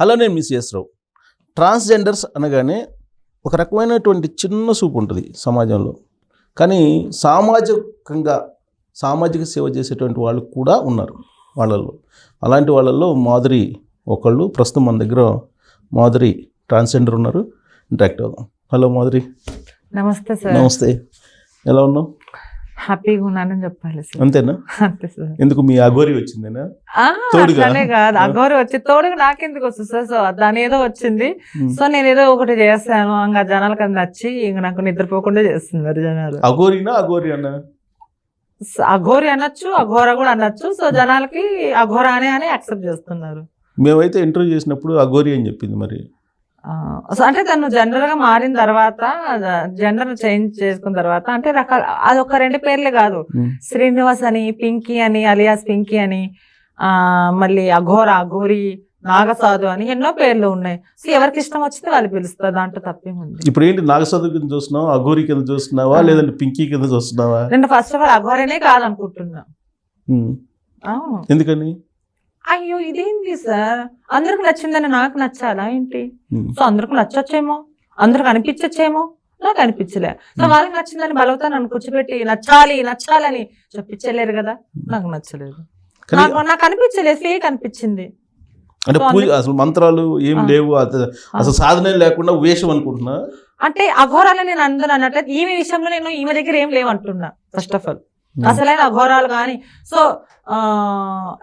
Hello నేను miss రావు. Transgenders అనగానే ఒక రకమైనటువంటి చిన్న చూపు ఉంటుంది సమాజంలో. కానీ సామాజికంగా సామాజిక సేవ చేసేటువంటి వాళ్ళు కూడా ఉన్నారు వాళ్ళల్లో. అలాంటి వాళ్ళల్లో మాధురి ఒకళ్ళు ప్రస్తుతం మన దగ్గర మాధురి ట్రాన్స్జెండర్ ఉన్నారు. ఇంటరాక్ట్ అవుదాం. హలో మాధురి. నమస్తే సార్. నమస్తే. ఎలా ఉన్నావు? హ్యాపీగా ఉన్నానని చెప్పాలి సార్. అంతేనా? అంతే సార్. ఎందుకు మీ అఘోరి వచ్చిందేనా? అట్లానే కాదు. అఘోరి వచ్చి తోడుగా నాకెందుకు వస్తుంది సార్? సో దాని ఏదో వచ్చింది. సో నేను ఏదో ఒకటి చేస్తాను ఇంకా జనాలకు అది నచ్చి ఇంక నాకు నిద్రపోకుండా చేస్తున్నారు జనాలు. అఘోరినా అఘోరి అన్న? అఘోరి అనొచ్చు అఘోర కూడా అనొచ్చు. సో జనాలకి అఘోర అనే అని యాక్సెప్ట్ చేస్తున్నారు. మేమైతే ఇంటర్వ్యూ చేసినప్పుడు అఘోరి అని చెప్పింది మరి. అంటే తను జెండర్గా మారిన తర్వాత జెండర్ చేంజ్ చేసుకున్న తర్వాత అంటే రకాల అది ఒక రెండు పేర్లే కాదు. శ్రీనివాస్ అని పింకీ అని అలియాస్ పింకీ అని ఆ మళ్ళీ అఘోర అఘోరి నాగసాధు అని ఎన్నో పేర్లు ఉన్నాయి. సో ఎవరికి ఇష్టం వచ్చితే వాళ్ళు పిలుస్తారు. దాంట్లో తప్పేముంది. ఇప్పుడు ఏంటి నాగసాధు కింద చూస్తున్నావా అఘోరి కింద చూస్తున్నావా. లేదంటే పింకీ కింద చూస్తున్నావా? నేను ఫస్ట్ ఆఫ్ ఆల్ అఘోరనే కాదనుకుంటున్నా. ఎందుకని? అయ్యో ఇదేంటి సార్? అందరికి నచ్చిందని నాకు నచ్చాలా ఏంటి. సో అందరికి నచ్చొచ్చేమో? అందరికి అనిపించచ్చేమో? నాకు అనిపించలే. సో. వాళ్ళకి నచ్చిందని బలవుతా నన్ను కూర్చోబెట్టి నచ్చాలి నచ్చాలని చెప్పించలేరు కదా? నాకు నచ్చలేదు. నాకు నాకు అనిపించలేదు ఫేక్ అనిపించింది. అంటే పూజ అసలు మంత్రాలు ఏం. లేవు అసలు సాధనే లేకుండా వేషం అనుకుంటున్నా. అంటే అఘోరాలు నేను అందరూ అన్నట్లయితే ఈమె విషయంలో నేను ఈమె దగ్గర ఏం లేవు అంటున్నా ఫస్ట్ ఆఫ్ ఆల్. అసలైన అఘోరాలు కానీ సో ఆ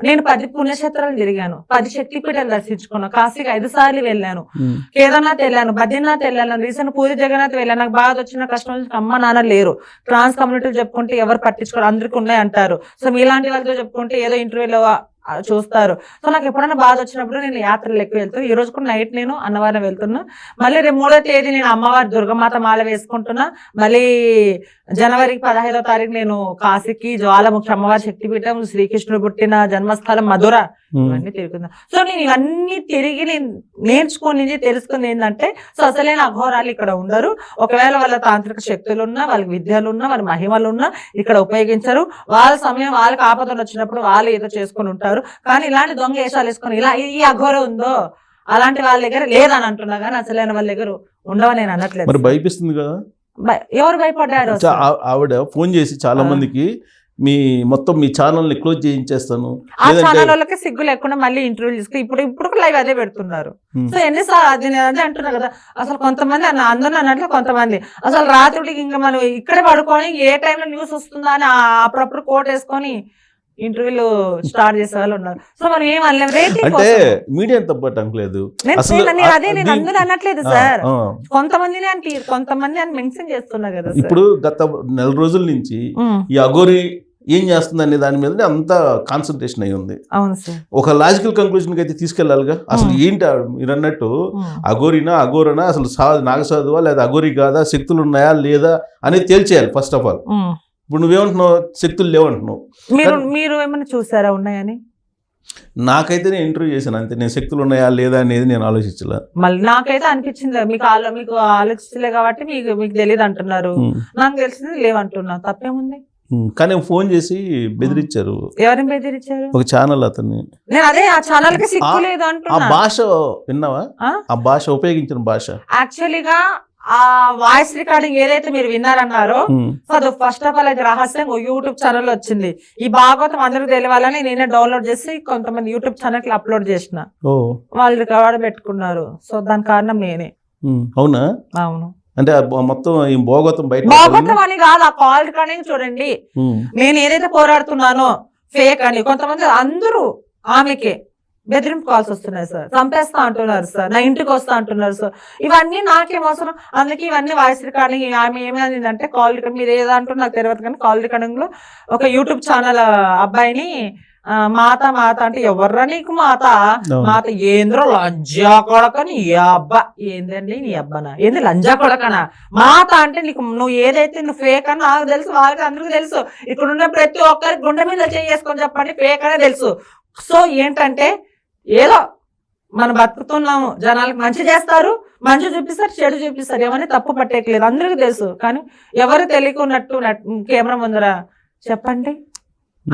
నేను పది పుణ్యక్షేత్రాలు తిరిగాను. పది శక్తిపీఠాలు దర్శించుకున్నాను. కాశీకి ఐదు సార్లు వెళ్ళాను. కేదార్నాథ్ వెళ్ళాను బద్రీనాథ్ వెళ్ళాను రీసెంట్ పూరి జగన్నాథ్ వెళ్ళాను. నాకు బాధ వచ్చిన కష్టం అమ్మ నాన్న లేరు. ట్రాన్స్ కమ్యూనిటీలు చెప్పుకుంటే ఎవరు పట్టించుకోరు. అందరికీ ఉన్నాయి అంటారు. సో మీలాంటి వాళ్ళతో చెప్పుకుంటే ఏదో ఇంటర్వ్యూలో చూస్తారు. సో నాకు ఎప్పుడైనా బాధ వచ్చినప్పుడు నేను యాత్రలు ఎక్కువ వెళ్తాను ఈ రోజు కూడా నైట్ నేను అన్నవరం వెళ్తున్నా. మళ్ళీ రేపు మూడో తేదీ నేను అమ్మవారి దుర్గమాత మాల వేసుకుంటున్నా. మళ్ళీ జనవరి పదహైదో తారీఖు నేను కాశీకి జ్వాలముఖి అమ్మవారి శక్తిపీఠం శ్రీకృష్ణుడు పుట్టిన జన్మస్థలం మధుర ఇవన్నీ తిరుగుతున్నా. సో నేను ఇవన్నీ తిరిగి నేను నేర్చుకొని తెలుసుకుంది ఏంటంటే సో అసలైన అఘోరాలు ఇక్కడ ఉండరు. ఒకవేళ వాళ్ళ తాంత్రిక శక్తులు ఉన్నా వాళ్ళకి విద్యలు ఉన్నా వాళ్ళ మహిమలు ఉన్నా ఇక్కడ ఉపయోగించరు. వాళ్ళ సమయం వాళ్ళకి ఆపదలు వచ్చినప్పుడు వాళ్ళు ఏదో చేసుకొని ఉంటారు. కానీ ఇలాంటి దొంగ వేషాలు వేసుకొని ఇలా ఈ అఘోర ఉందో? అలాంటి వాళ్ళ దగ్గర లేదని అంటున్నా కానీ అసలైన వాళ్ళ దగ్గర ఉండవని నేను అనట్లేదు. మరి భయపిస్తుంది కదా? ఎవరు భయపడ్డారు ఆవిడ ఫోన్ చేసి చాలా. మందికి మీ మొత్తం మీ ఛానల్ని క్లోజ్ చేయించేస్తాను. ఆ ఛానల్ వాళ్ళకి సిగ్గు లేకుండా మళ్ళీ ఇంటర్వ్యూ తీసుకుని ఇప్పుడు ఇప్పుడు లైవ్ అదే పెడుతున్నారు. ఉమ్. సో ఎన్నిసార్లు అది నేను అదే అంటున్నా కదా అసలు కొంతమంది అన్న అందరూ అన్నట్లు కొంతమంది. అసలు రాత్రికి ఇంకా మనం ఇక్కడే పడుకొని ఏ టైంలో న్యూస్ వస్తుందా అని అప్పుడప్పుడు కోట్ వేసుకొని ఇంటర్వ్యూలు స్టార్ట్ చేసే వాళ్ళు ఉన్నారు. సో మనం ఏం అనలేం. రేటింగ్ అంటే మీడియా తప్పట్టం లేదు. నేను అదే నేను అందరూ అనట్లేదు సార్. కొంతమందిని అని కొంతమంది అని మెన్షన్ చేస్తున్నా కదా ఇప్పుడు గత నెల రోజుల నుంచి ఉమ్, ఈ అఘోరి ఏం చేస్తుంది అనే దాని మీద అంత కాన్సన్ట్రేషన్ అయి ఉంది. ఒక లాజికల్ కంక్లూజన్ అయితే తీసుకెళ్ళాలిగా. అసలు. ఏంటి మీరు అన్నట్టు అఘోరినా అఘోరనా అసలు సా నాగసాధువా లేదా అఘోరి కాదా శక్తులు ఉన్నాయా లేదా అనేది తేల్చేయాలి ఫస్ట్ ఆఫ్ ఆల్. ఇప్పుడు నువ్వేమంటున్నావు? శక్తులు లేవంటున్నావు. మీరు మీరు ఏమైనా చూసారా? ఉన్నాయని నాకైతే నేను ఇంటర్వ్యూ చేశాను అంతే. నేను శక్తులు ఉన్నాయా లేదా అనేది నేను ఆలోచించలే. మళ్ళీ నాకైతే అనిపించింది మీకు మీకు ఆలోచించలే కాబట్టి మీకు మీకు తెలియదు అంటున్నారు. నాకు తెలిసింది లేవంటున్నా తప్పేముంది. కానీ ఫోన్ చేసి బెదిరించారు. ఎవరిని బెదిరించారు? ఒక ఛానల్ అతన్ని. నేను అదే ఆ ఛానల్కి లేదు ఆ భాష విన్నావా? ఆ? భాష ఉపయోగించిన భాష. యాక్చువల్లీగా ఆ వాయిస్ రికార్డింగ్ ఏదైతే మీరు విన్నారన్నారో అది ఫస్ట్ ఆఫ్ ఆల్ అది రహస్యం యూట్యూబ్ ఛానల్ వచ్చింది. ఈ భాగవతం అందరికి తెలియాలని నేనే డౌన్లోడ్ చేసి కొంతమంది యూట్యూబ్ ఛానల్కి అప్లోడ్ చేసిన వాళ్ళు రికార్డ్ పెట్టుకున్నారు. సో దాని కారణం నేనే. అవునా? అవును. అంటే మొత్తం ఈ భోగతం బయట భాగవతం అని కాదు ఆ కాల్ రికార్డింగ్ చూడండి. నేను ఏదైతే పోరాడుతున్నానో ఫేక్ అని కొంతమంది అందరూ ఆమెకే బెదిరింపు కాల్స్ వస్తున్నాయి సార్. చంపేస్తా అంటున్నారు సార్. నా ఇంటికి వస్తా అంటున్నారు సార్. ఇవన్నీ నాకేం అవసరం? అందుకే ఇవన్నీ వాయిస్ రికార్డింగ్ ఆమె ఏమైంది అంటే కాల్ రికార్డ్ మీరు ఏదో అంటున్నారు నాకు తెలియదు కానీ కాల్ రికార్డింగ్లో ఒక యూట్యూబ్ ఛానల్ అబ్బాయిని మాత మాత అంటే ఎవర్రా నీకు మాత. మాత ఏంద్రో లంజా కొడకని అబ్బా? ఏందండి నీ అబ్బనా? ఏంది లంజా కొడకనా? మాత అంటే నీకు నువ్వు ఏదైతే నువ్వు ఫేక్ అని నాకు తెలుసు వాళ్ళకి అందరికీ తెలుసు. ఇక్కడ ఉన్న ప్రతి ఒక్కరికి గుండె మీద చేసుకొని చెప్పండి ఫేక్ అనే తెలుసు. సో ఏంటంటే ఏదో మనం బతుకుతున్నాము జనాలకు మంచి చేస్తారు మంచి చూపిస్తారు చెడు చూపిస్తారు ఎవరిని తప్పు పట్టేయట్లేదు అందరికీ తెలుసు. కానీ ఎవరు తెలియకున్నట్టు నట్- కెమెరా ముందర చెప్పండి.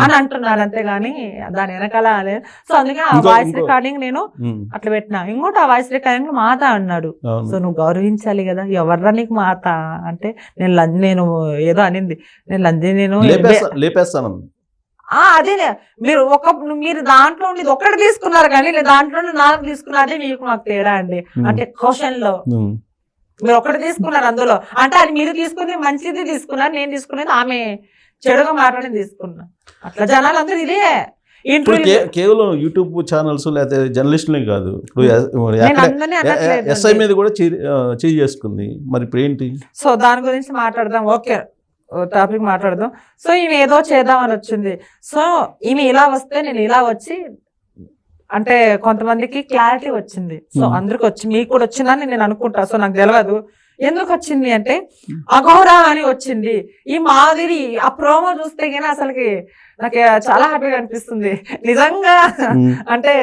అని అంటున్నారు అంతేగాని దాని వెనకాల సో అందుకే ఆ వాయిస్ రికార్డింగ్ నేను అట్లా పెట్టినా. ఇంకోటి ఆ వాయిస్ రికార్డింగ్ మాత అన్నాడు. సో నువ్వు గౌరవించాలి కదా. ఎవర్రా నీకు మాత? అంటే నేను లం- నేను ఏదో అనింది. నేను లంజి నేను లేపేస్తా లేపేస్తాను. ఆ, అదే మీరు ఒక మీరు దాంట్లో ఉండేది ఒక్కటి తీసుకున్నారు కానీ దాంట్లో నాలుగు తీసుకున్నది మీకు మాకు తేడా అండి. అంటే క్వశ్చన్లో. మీరు ఒకటి తీసుకున్నారు అందులో. అంటే అది మీరు తీసుకుని మంచిది తీసుకున్నారు నేను తీసుకునేది ఆమె చెడుగా మాట్లాడి తీసుకున్నా. అట్లా జనాలు అందరూ ఇదే కేవలం యూట్యూబ్ ఛానల్స్ లేకపోతే జర్నలిస్టులే కాదు. ఇప్పుడు ఎస్ఐ మీద కూడా చే- ఆ, చేయి చేసుకుంది. మరి ఇప్పుడు ఏంటి? సో దాని గురించి మాట్లాడదాం. ఓకే. టాపిక్ మాట్లాడదాం. సో ఈమె ఏదో చేద్దాం అని వచ్చింది. సో ఈమె ఇలా వస్తే నేను ఇలా వచ్చి అంటే కొంతమందికి క్లారిటీ వచ్చింది. So Hmm. అందరికి వచ్చి మీకు కూడా వచ్చిందని నేను అనుకుంటా. సో నాకు తెలియదు ఎందుకు వచ్చింది అంటే అఘోరా అని వచ్చింది. ఈ మాదిరి ఆ ప్రోమో చూస్తే కానీ అసలుకి నాకు చాలా హ్యాపీగా అనిపిస్తుంది. నిజంగా ఉమ్, అంటే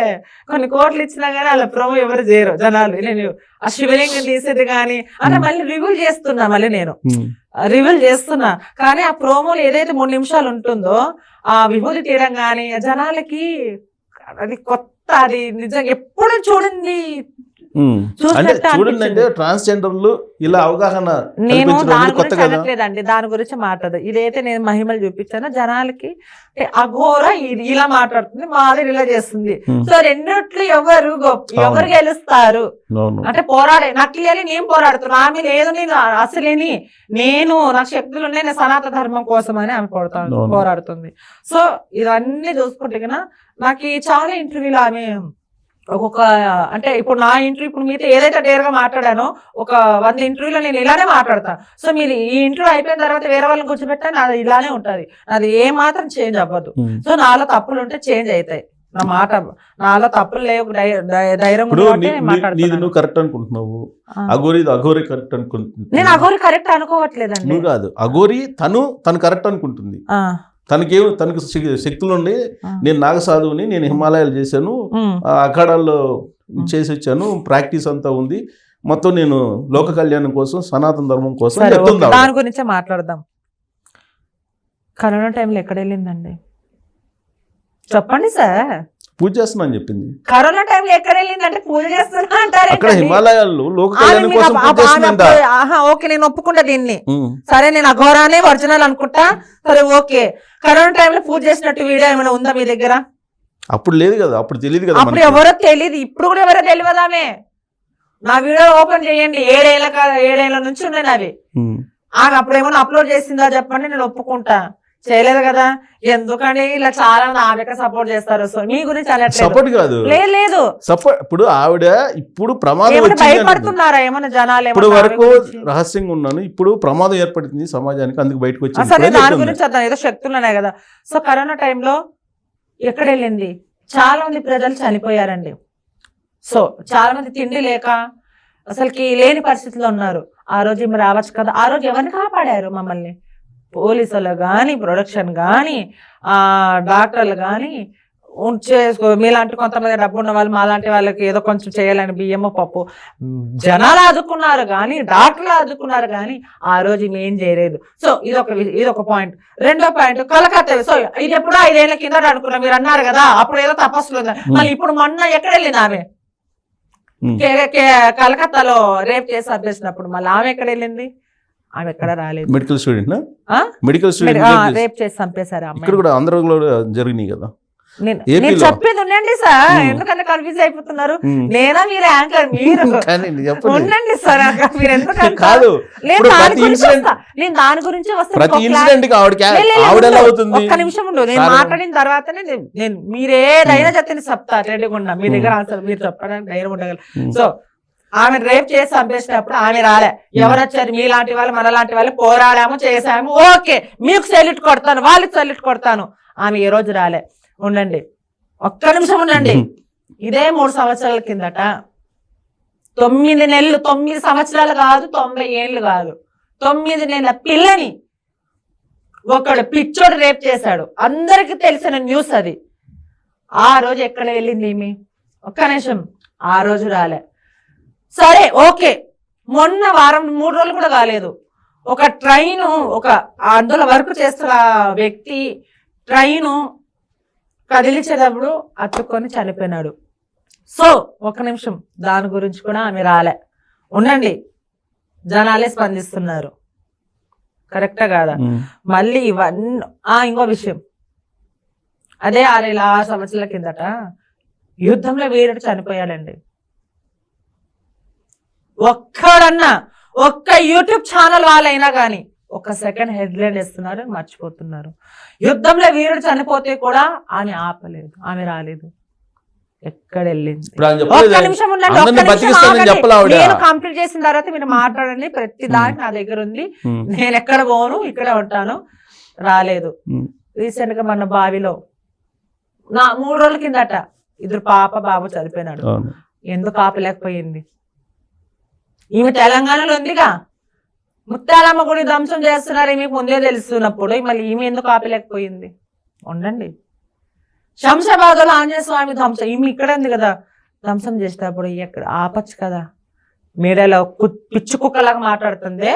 కొన్ని కోట్లు ఇచ్చినా గానీ వాళ్ళ ప్రోమో ఎవరు చేయరు జనాలు. నేను ఆ శివలింగం తీసేది కానీ అంటే Hmm. మళ్ళీ రివ్యూ చేస్తున్నా మళ్ళీ నేను. రివీల్ చేస్తున్నా. కానీ ఆ ప్రోమోలు ఏదైతే మూడు నిమిషాలు ఉంటుందో ఆ విభూతి తీయడం కానీ జనాలకి అది కొత్త అది నిజంగా ఎప్పుడు చూడండి. చూడండి. ట్రాన్స్జెండర్లు ఇలా అవగాహన నేను దాని గురించి కదా అనట్లేదండి దాని గురించి మాట్లాడదు. ఇదైతే నేను మహిమలు చూపించాను. జనాలకి అఘోర ఇది ఇలా మాట్లాడుతుంది మాది ఇలా చేస్తుంది. సో రెండిట్లు ఎవరు. ఎవరు గెలుస్తారు? అంటే పోరాడే నకిలీ నేను పోరాడుతున్నా. ఆమె లేదు నేను అసలేని నేను నాకు శక్తులు ఉన్నాయి నేను సనాతన ధర్మం కోసం అని ఆమె పోరాడుతుంది. సో ఇవన్నీ చూసుకుంటే నాకు ఈ చాలా ఇంటర్వ్యూలు ఆమె ఒక్కొక్క అంటే ఇప్పుడు నా ఇంటర్వ్యూ ఇప్పుడు మీతో ఏదైతే డేర్గా మాట్లాడానో ఒక వంద ఇంటర్వ్యూలో నేను ఇలానే మాట్లాడతా. సో మీరు ఈ ఇంటర్వ్యూ అయిపోయిన తర్వాత వేరే వాళ్ళని కూర్చోబెట్టా నాది ఇలానే ఉంటది. అది ఏ మాత్రం చేంజ్ అవ్వదు. సో నాలో తప్పులు ఉంటే చేంజ్ అవుతాయి నా మాట నాలో తప్పులు లేవు ధైర్యం నీది. నువ్వు కరెక్ట్ అనుకుంటున్నావు. అఘోరి అఘోరి కరెక్ట్ అనుకుంటుంది. నేను అఘోరి కరెక్ట్ అనుకోవట్లేదండి. నువ్వు కాదు. అఘోరి తను తను కరెక్ట్ అనుకుంటుంది. తనకేం తనకు శక్- శక్తులు ఉండి. నేను నాగసాధువుని నేను హిమాలయాలు చేశాను అఖాడాల్లో చేసి వచ్చాను ప్రాక్టీస్ అంతా ఉంది. మొత్తం నేను లోక కళ్యాణం కోసం సనాతన ధర్మం కోసం. దాని గురించే మాట్లాడదాం. కరోనా టైంలో ఎక్కడ వెళ్ళిందండి? చెప్పండి సార్. పూజ చేస్తున్నాను చెప్పింది. కరోనా టైంలో ఎక్కడ వెళ్ళిందంటే పూజ చేస్తున్నా అంటారు అక్కడ హిమాలయాల్లో లోక కళ్యాణం కోసం పూజ చేస్తుందంట ఆహా ఓకే నేను ఒప్పుకుంటా దీన్ని. సరే నేను అఘోరానే ఒరిజినల్ అనుకుంటా. సరే ఓకే. కరోనా టైంలో పూజ చేసినట్టు వీడియో ఏమైనా ఉందా మీ దగ్గర? అప్పుడు లేదు కదా అప్పుడు తెలియదు కదా అప్పుడు. ఎవరో తెలియదు ఇప్పుడు కూడా ఎవరో తెలియదామే నా వీడియో ఓపెన్ చేయండి. ఏడేళ్ళ కా- ఏడేళ్ళ నుంచి ఉన్నాయి ఉమ్. ఆమె అప్పుడు ఏమైనా అప్లోడ్ చేసిందా చెప్పండి నేను ఒప్పుకుంటా. చేయలేదు కదా? ఎందుకండి ఇలా చాలా ఆమెకే సపోర్ట్ చేస్తారు? సో మీ గురించి అనట్లేదు. సపోర్ట్ కాదు. లేదు సపోర్ట్ ఇప్పుడు ఆవిడ ఇప్పుడు ప్రమాదం. భయపడుతున్నారా? ఏమైనా జనాలు ఇప్పుడు ఏమన్నా వరకు? రహస్యంగా ఉన్నాను. ఇప్పుడు ప్రమాదం ఏర్పడుతుంది సమాజానికి అందుకు బయటకు వచ్చింది. అసలు ఇప్పుడే దాని. గురించి అర్థం ఏదో శక్తులు ఉన్నాయి కదా. సో కరోనా టైంలో ఎక్కడ వెళ్ళింది? చాలా మంది ప్రజలు చనిపోయారండి. సో చాలా మంది తిండి లేక అసలుకి లేని పరిస్థితిలో ఉన్నారు. ఆ రోజు రావచ్చు కదా. ఆ రోజు ఎవరిని కాపాడారు మమ్మల్ని? పోలీసులు కానీ ప్రొడక్షన్ కానీ ఆ డాక్టర్లు కానీ చేసుకో మీలాంటి కొంతమంది డబ్బు ఉన్న వాళ్ళు మాలాంటి వాళ్ళకి ఏదో కొంచెం చేయాలని బియ్యము పప్పు. జనాలు ఆదుకున్నారు కానీ డాక్టర్లు ఆదుకున్నారు కానీ ఆ రోజు ఏం చేయలేదు సో ఇది ఒక ఇది ఒక పాయింట్. రెండో పాయింట్ కలకత్తా సో ఇది ఎప్పుడో ఐదేళ్ళ కింద అనుకున్నా మీరు అన్నారు కదా అప్పుడు ఏదో తపస్సులు మళ్ళీ ఇప్పుడు మొన్న ఎక్కడ వెళ్ళింది ఆమె కలకత్తాలో రేప్ చేసి అప్పేసినప్పుడు మళ్ళీ ఆమె ఎక్కడ వెళ్ళింది? ఆమె ఎక్కడ రాలేదు medical student? Medical student rape చేసి- చంపేశారు ఇక్కడ కూడా ఆంధ్రలో జరిగినాయి కదా. నేను చెప్పేది ఉండండి సార్. ఉమ్. ఎందుకంటే కన్ఫ్యూజ్ అయిపోతున్నారు. ఉమ్. నేనా మీరు యాంకర్? మీరు ఉండండి సార్. మీరు కాదు. నేను దాని గురించి. నేను దాని గురించి వస్తే ప్రతి మీకు ఒక ఇన్సిడెంట్కి ఆవిడ లే, లే, లే, ఆవిడ ఎలా ఉండు. అవుతుంది? ఒక్క నిమిషం ఉండు. నేను. మాట్లాడిన తర్వాతనే నేను- మీరేదైనా చెప్తే చెప్తా. రెడీగా మీ దగ్గర ఆన్సర్ మీరు చెప్పడానికి ధైర్యం ఉండగలరు. సో ఆమె రేప్ చేసి చంపేసినప్పుడు ఆమె రాలే. ఎవరు వచ్చారు మీలాంటి వాళ్ళు మనలాంటి వాళ్ళు పోరాడాము చేసాము ఓకే మీకు సెల్యూట్ కొడతాను వాళ్ళకి సెల్యూట్ కొడతాను. ఆమె ఏ రోజు రాలే. ఉండండి. ఒక్క నిమిషం ఉండండి. ఇదే మూడు సంవత్సరాల కిందట తొమ్మిది నెలలు తొమ్మిది సంవత్సరాలు కాదు తొంభై ఏళ్ళు కాదు. తొమ్మిది నెలల పిల్లని ఒకడు పిచ్చోడు రేప్ చేశాడు. అందరికి తెలిసిన న్యూస్ అది. ఆ రోజు ఎక్కడ వెళ్ళింది ఈమె? ఒక్క నిమిషం. ఆ రోజు రాలే. సరే ఓకే. మొన్న వారం మూడు రోజులు కూడా కాలేదు. ఒక ట్రైన్ ఒక అందులో వర్క్ చేస్తున్న వ్యక్తి ట్రైన్ కదిలించేటప్పుడు అతుక్కొని చనిపోయినాడు. సో ఒక నిమిషం దాని గురించి కూడా ఆమె రాలే. ఉండండి జనాలే స్పందిస్తున్నారు. కరెక్టా కాదా. మళ్ళీ ఇవన్నీ ఆ ఇంకో విషయం. అదే ఆరేళ్ళ ఆరు సంవత్సరాల కిందట యుద్ధంలో వీరుడు చనిపోయాడండి. ఒక్కడన్నా ఒక్క యూట్యూబ్ ఛానల్ వాళ్ళైనా కానీ ఒక సెకండ్ హెడ్లైన్ ఇస్తున్నారు మర్చిపోతున్నారు. యుద్ధంలో వీరుడు చనిపోతే కూడా ఆమె ఆపలేదు ఆమె రాలేదు. ఎక్కడ వెళ్ళింది? ఒక్క నిమిషం ఉండండి. నేను కంప్లీట్ చేసిన తర్వాత మీరు మాట్లాడండి ప్రతి దానికి నా దగ్గర ఉంది. నేను ఎక్కడ పోను ఇక్కడే ఉంటాను రాలేదు. రీసెంట్గా మన బావిలో నా మూడు రోజుల కిందట ఇద్దరు పాప బాబు చనిపోయినాడు. ఎందుకు ఆపలేకపోయింది? ఈమె తెలంగాణలో ఉందిగా. ముత్యాలమ్మ గుడి ధ్వంసం చేస్తున్నారు మీకు ముందే తెలుస్తున్నప్పుడు. మళ్ళీ ఈమె ఎందుకు ఆపలేకపోయింది? ఉండండి. శంషాబాద్లో ఆంజనేయ స్వామి ధ్వంసం. ఈమె ఇక్కడ ఉంది కదా. ధ్వంసం చేసేటప్పుడు ఎక్కడ ఆపచ్చు కదా. మీడియాలో కు- పిచ్చి కుక్కలాగా మాట్లాడుతుంది.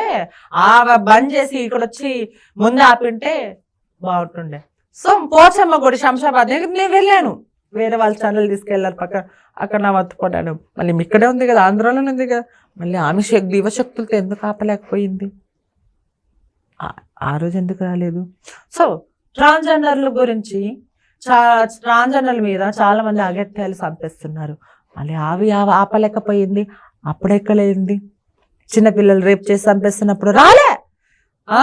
ఆ బంద్ చేసి ఇక్కడ వచ్చి ముందు ఆపింటే బాగుంటుండే. సో పోచమ్మ గుడి శంషాబాద్. నేను వెళ్ళాను. వేరే వాళ్ళ ఛానల్ తీసుకెళ్ళారు పక్క. అక్కడ నా మత్తుపడ్డాను మళ్ళీ ఇక్కడే ఉంది కదా ఆంధ్రలోనే ఉంది కదా. మళ్ళీ ఆమె శక్తి దివశక్తులతో ఎందుకు ఆపలేకపోయింది? ఆ- ఆ రోజు ఎందుకు రాలేదు? సో ట్రాన్స్జెండర్ల గురించి చా ట్రాన్స్జెండర్ల మీద చాలా మంది అగత్యాలు చంపేస్తున్నారు మళ్ళీ ఆవి ఆపలేకపోయింది. అప్పుడెక్కలేంది చిన్నపిల్లలు రేపు చేసి చంపేస్తున్నప్పుడు రాలే!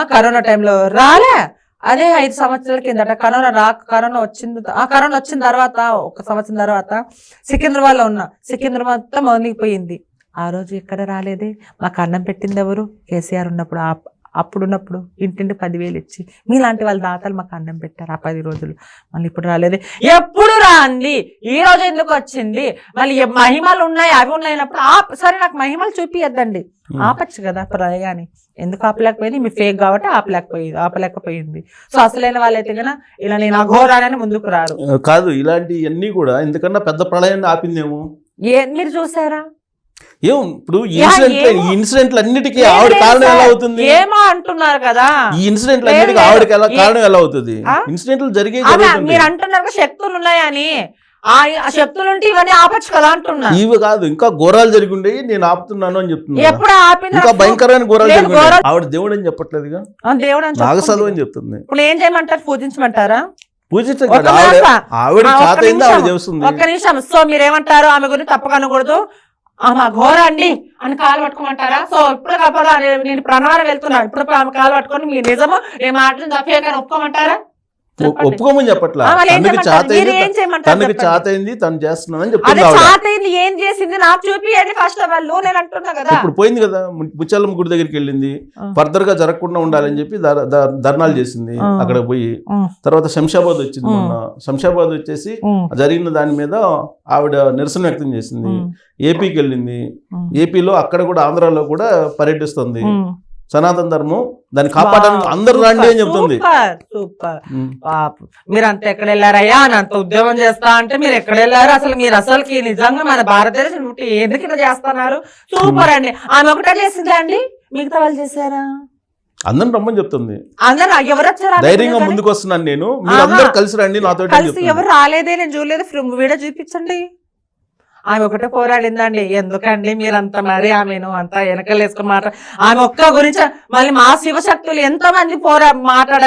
కరోనా టైంలో రాలే! అదే ఐదు సంవత్సరాల కిందట కరోనా రా కరోనా వచ్చింది ఆ కరోనా వచ్చిన తర్వాత ఒక సంవత్సరం తర్వాత సికింద్రాబాద్లో ఉన్న సికింద్రాబాద్ మొత్తం మునిగిపోయింది. ఆ రోజు ఎక్కడ రాలేదే? మాకు అన్నం పెట్టింది ఎవరు? కేసీఆర్ ఉన్నప్పుడు ఆ- అప్పుడు ఉన్నప్పుడు ఇంటింటి పదివేలు ఇచ్చి మీలాంటి వాళ్ళ దాతలు మాకు అన్నం పెట్టారు ఆ పది రోజులు. మళ్ళీ ఇప్పుడు రాలేదే. ఎప్పుడు రాంది? ఈ రోజు ఎందుకు వచ్చింది? మళ్ళీ మహిమలు ఉన్నాయి? అవి ఉన్నాయినప్పుడు ఆ సరే నాకు మహిమలు చూపియద్దండి. ఆపచ్చు కదా ప్రయాణి ఎందుకు ఆపలేకపోయింది? మీ ఫేక్ కాబట్టి ఆపలేకపోయింది ఆపలేకపోయింది. సో అసలైన వాళ్ళైతే కన్నా ఇలా నేను అఘోరానని ముందుకు రారు. కాదు ఇలాంటివన్నీ కూడా ఎందుకన్నా పెద్ద ప్రళయాన్ని ఆపిందేమో? ఏ మీరు చూసారా? ఏం ఇప్పుడు ఇన్సిడెంట్ ఇన్సిడెంట్లు అన్నిటికీ ఆవిడ కారణం ఎలా. అవుతుంది? ఏమో అంటున్నారు కదా. ఈ ఇన్సిడెంట్లు లేదు, అన్నిటికీ ఏ- కారణం ఎలా అవుతుంది? ఇన్సిడెంట్లు జరిగే మీరు అంటున్నారు శక్తులు ఉన్నాయని ఆ శక్తులు ఉంటే ఇవన్నీ ఆపచ్చు కదా అంటున్నా ఇవి కాదు ఇంకా ఘోరాలు జరిగి ఉండేవి నేను ఆపుతున్నాను అని చెప్తున్నా ఎప్పుడు ఆపిన ఇంకా భయంకరమైన ఘోరాలు జరిగి ఆవిడ దేవుడు అని చెప్పట్లేదుగా దేవుడు అని చెప్పుకుంటుంది. అని చెప్తుంది. ఇప్పుడు ఏం చేయమంటారు? పూజించమంటారా? పూజించడం ఆవిడ మాట. ఆవిడ ఆవిడ. చేస్తుంది. ఒక్క నిమిషం. సో మీరేమంటారు? ఆమె గురించి తప్పక అనకూడదు. ఆమె ఘోరండి అని కాలు పట్టుకోమంటారా? సో ఇప్పుడు కాకపోతే నేను ప్రణవారం వెళ్తున్నాను. ఇప్పుడు ఆమె కాలు పట్టుకొని మీ నిజము నేను మాటలు తప్పేయకని ఒప్పుకోమంటారా? ఒప్పుకోమని చెప్పట్లా ఆ, వాళ్ళు ఏం తనకి చేతైంది తను చేస్తున్నానని చాతైంది ఏం చేసింది నాకు చూపియండి ఫస్ట్ ఆఫ్ ఆల్ నేను అంటున్నా కదా ఇప్పుడు పోయింది కదా ము- ముత్యాలమ్మ గుడి దగ్గరికి వెళ్ళింది. ఫర్దర్గా జరగకుండా ఉండాలని చెప్పి ధర్నాలు చేసింది. అక్కడ పోయి. తర్వాత శంషాబాద్ వచ్చింది. మొన్న శంషాబాద్ వచ్చేసి. జరిగిన దాని మీద ఆవిడ నిరసన వ్యక్తం చేసింది. ఏపీకి వెళ్ళింది. ఏపీలో అక్కడ కూడా ఆంధ్రాలో కూడా పర్యటిస్తుంది. సనాతన ధర్మం దాన్ని కాపాడడానికి అందరు రండి అని చెప్తుంది. సూపర్ మీరు అంత ఎక్కడ వెళ్ళారయ్యా అని అంత ఉద్యోగం చేస్తా అంటే మీరు ఎక్కడ వెళ్ళారు అసలు మీరు అసలుకి నిజంగా మన భారతదేశం ఎందుకు ఇలా చేస్తున్నారు? సూపర్ అండి. ఆమె ఒకటే చేసిందా అండి? మిగతా వాళ్ళు చేశారా? అందరిని రమ్మని చెప్తుంది. అందరూ ఎవరు వచ్చారు ఆమె ధైర్యంగా? ముందుకు వస్తున్నాను నేను. మీరు. అందరూ కలిసి రండి నాతో కలిసి ఎవరు రాలేదే? నేను చూడలేదు. వీడియో చూపించండి. ఆమె ఒకటే పోరాడిందండి. ఎందుకండి మీరంత మరి ఆమెను అంత వెనకలేసుకుని మాట? ఆమె ఒక్క గురించి మళ్ళీ మా శివశక్తులు ఎంతో మంది పోరా మాట్లాడారు.